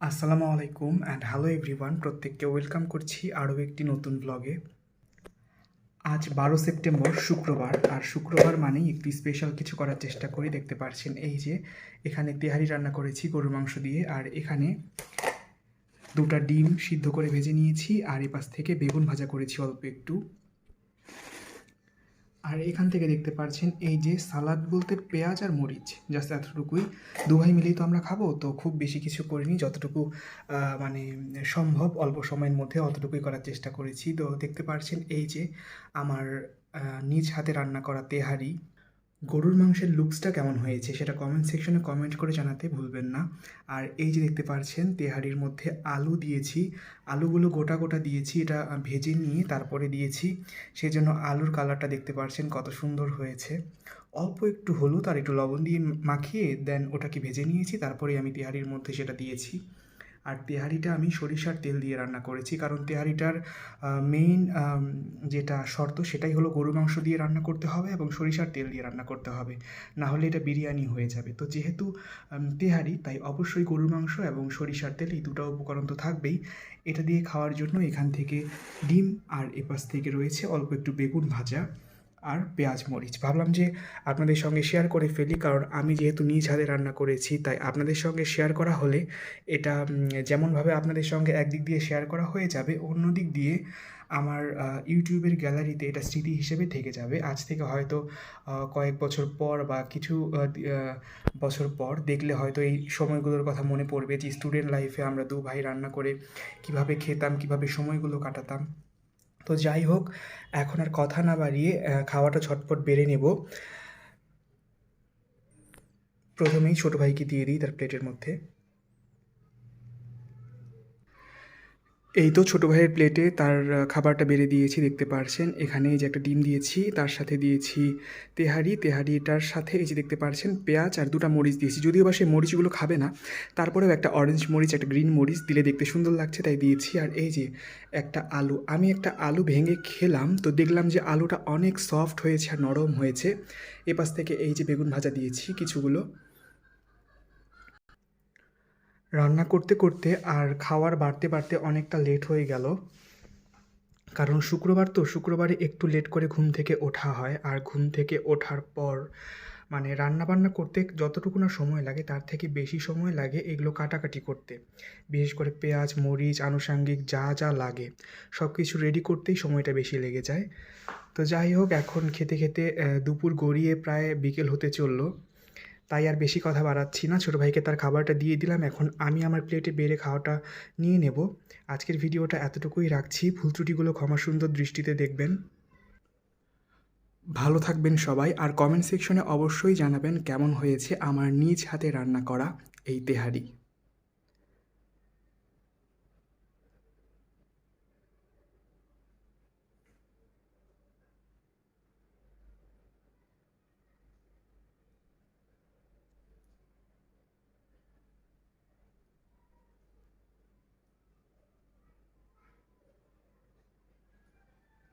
আসসালামু আলাইকুম and hello everyone প্রত্যেককে ওয়েলকাম করছি আরও একটি নতুন ব্লগে আজ বারো সেপ্টেম্বর, শুক্রবার, আর শুক্রবার মানেই একটি স্পেশাল কিছু করার চেষ্টা করি, দেখতে পারছেন এই যে, এখানে তেহারি রান্না করেছি গরুর মাংস দিয়ে, আর এখানে দুটা ডিম সিদ্ধ করে ভেজে নিয়েছি, আর এ পাশ থেকে বেগুন ভাজা করেছি অল্প একটু। আর এখান থেকে দেখতে পারছেন এই যে সালাদ বলতে পেঁয়াজ আর মরিচ জাস্ট এতটুকুই। দুভাই মিলেই তো আমরা খাব, তো খুব বেশি কিছু করিনি, যতটুকু মানে সম্ভব অল্প সময়ের মধ্যে অতটুকুই করার চেষ্টা করেছি। তো দেখতে পারছেন এই যে আমার নিজ হাতে রান্না করা তেহারি। গরুর মাংসের লুকসটা কেমন হয়েছে সেটা কমেন্ট সেকশনে কমেন্ট করে জানাতে ভুলবেন না। আর এই যে দেখতে পাচ্ছেন তেহারির মধ্যে আলু দিয়েছি। আলুগুলো গোটা গোটা দিয়েছি, এটা ভেজে নিয়ে তারপরে দিয়েছি। সেই জন্য আলুর কালারটা দেখতে পাচ্ছেন কত সুন্দর হয়েছে। অল্প একটু হলুদ আর একটু লবণ দিয়ে মাখিয়ে দেন ওটাকে ভেজে নিয়েছি। তারপরে আমি তেহারির মধ্যে সেটা দিয়েছি। আর তেহারিটা আমি সরিষার তেল দিয়ে রান্না করেছি। কারণ তেহারিটার মেইন যেটা শর্ত সেটাই হলো গরু মাংস দিয়ে রান্না করতে হবে এবং সরিষার তেল দিয়ে রান্না করতে হবে। না হলে এটা বিরিয়ানি হয়ে যাবে। তো যেহেতু তেহারি, তাই অবশ্যই গরুর মাংস এবং সরিষার তেল এই দুটো উপকরণ তো থাকবেই। এটা দিয়ে খাওয়ার জন্য এখান থেকে ডিম আর এপাশ থেকে রয়েছে অল্প একটু বেগুন ভাজা। আর পেঁয়াজ মরিচ। ভাবলাম যে আপনাদের সঙ্গে শেয়ার করে ফেলি, কারণ আমি যেহেতু নিজ হাতে রান্না করেছি, তাই আপনাদের সঙ্গে শেয়ার করা হলে এটা যেমনভাবে আপনাদের সঙ্গে একদিক দিয়ে শেয়ার করা হয়ে যাবে অন্য দিক দিয়ে আমার ইউটিউবের গ্যালারিতে এটা স্মৃতি হিসেবে থেকে যাবে। আজ থেকে হয়তো কয়েক বছর পর বা কিছু বছর পর দেখলে হয়তো এই সময়গুলোর কথা মনে পড়বে যে স্টুডেন্ট লাইফে আমরা দু ভাই রান্না করে কীভাবে খেতাম, কীভাবে সময়গুলো কাটাতাম। তো যাই হোক, এখন আর কথা না বাড়িয়ে খাওয়াটা ঝটপট বেড়ে নেব। প্রথমেই ছোট ভাইকে দিয়ে দিই তার প্লেটের মধ্যে। এই তো ছোটো ভাইয়ের প্লেটে তার খাবারটা বেড়ে দিয়েছি, দেখতে পারছেন। এখানে এই যে একটা ডিম দিয়েছি, তার সাথে দিয়েছি তেহারি। তেহারিটার সাথে এই যে দেখতে পারছেন পেঁয়াজ আর দুটো মরিচ দিয়েছি। যদিও বা সেই মরিচগুলো খাবে না, তারপরেও একটা অরেঞ্জ মরিচ, একটা গ্রিন মরিচ দিলে দেখতে সুন্দর লাগছে, তাই দিয়েছি। আর এই যে একটা আলু, আমি একটা আলু ভেঙে খেলাম, তো দেখলাম যে আলুটা অনেক সফট হয়েছে আর নরম হয়েছে। এপাশ থেকে এই যে বেগুন ভাজা দিয়েছি, কিছুগুলো। রান্না করতে করতে আর খাওয়ার বাড়তে বাড়তে অনেকটা লেট হয়ে গেল। কারণ শুক্রবার তো, শুক্রবারে একটু লেট করে ঘুম থেকে ওঠা হয়। আর ঘুম থেকে ওঠার পর মানে রান্না বান্না করতে যতটুকু না সময় লাগে, তার থেকে বেশি সময় লাগে এগুলো কাটাকাটি করতে। বিশেষ করে পেঁয়াজ, মরিচ, আনুষাঙ্গিক যা যা লাগে সব কিছু রেডি করতেই সময়টা বেশি লেগে যায়। তো যাই হোক, এখন খেতে খেতে দুপুর গড়িয়ে প্রায় বিকেল হতে চলল। তাই আর বেশি কথা বাড়াচ্ছি না। ছোটো ভাইকে তার খাবারটা দিয়ে দিলাম। এখন আমি আমার প্লেটে বেড়ে খাওয়াটা নিয়ে নেব। আজকের ভিডিওটা এতটুকুই রাখছি। ভুল ত্রুটিগুলো ক্ষমা সুন্দর দৃষ্টিতে দেখবেন। ভালো থাকবেন সবাই। আর কমেন্ট সেকশনে অবশ্যই জানাবেন কেমন হয়েছে আমার নিজ হাতে রান্না করা এই তেহারি।